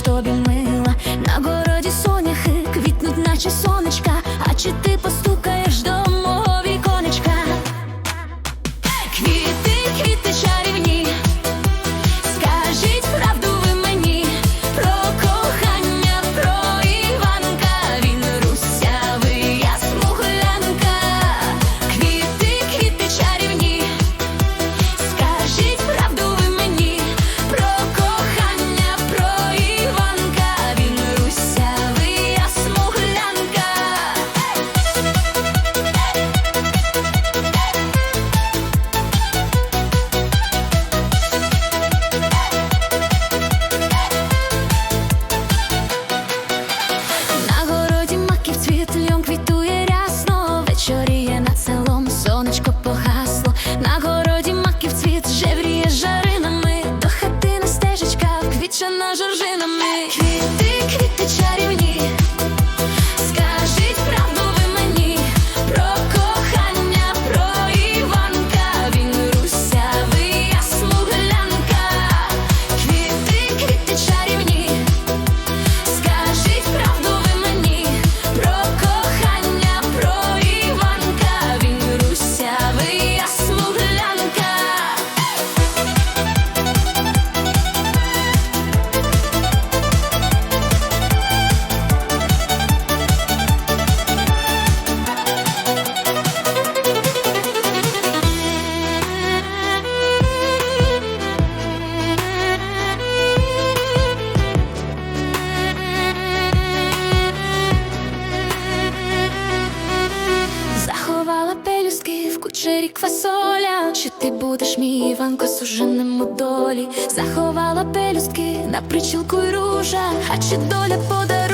тобі ми. пелюстки в кучері квасоля, Чи ти будеш мій Іванко суженим у долі? Заховала пелюстки на причілку й ружа, а чи доля подарує